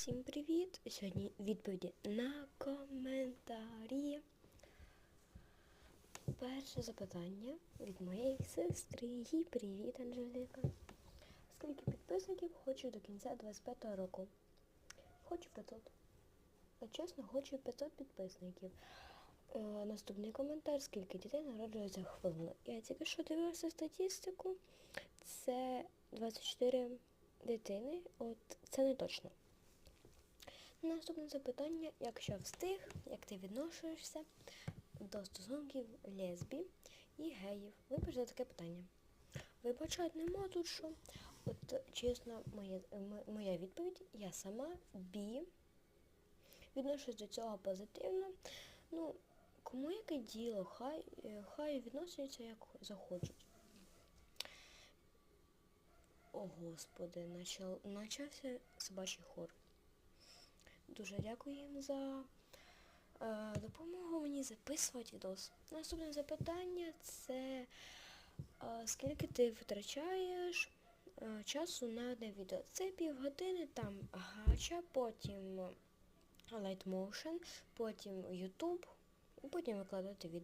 Всім привіт! Сьогодні відповіді на коментарі. Перше запитання від моєї сестри. Їй привіт, Анжеліка. Скільки підписників хочу до кінця 25 року? Хочу 500. А чесно, хочу 500 підписників. Е, наступний коментар, скільки дітей народжується хвилину. Я тільки що дивилася статистику. Це 24 дитини. От це не точно. Наступне запитання, якщо встиг, як ти відношуєшся до стосунків лесбі і геїв? Вибач за таке питання. Вибачать нема тут що. От чесно, моє, моя відповідь, я сама бі. Відношусь до цього позитивно. Ну, кому яке діло, хай, хай відносяться як захочуть. О, Господи, начал, начався собачий хор. Дуже дякую їм за е, допомогу мені записувати відос. Наступне запитання це е, скільки ти витрачаєш е, часу на одне відео. Це півгодини, там гача, потім Light потім YouTube, потім викладати відео.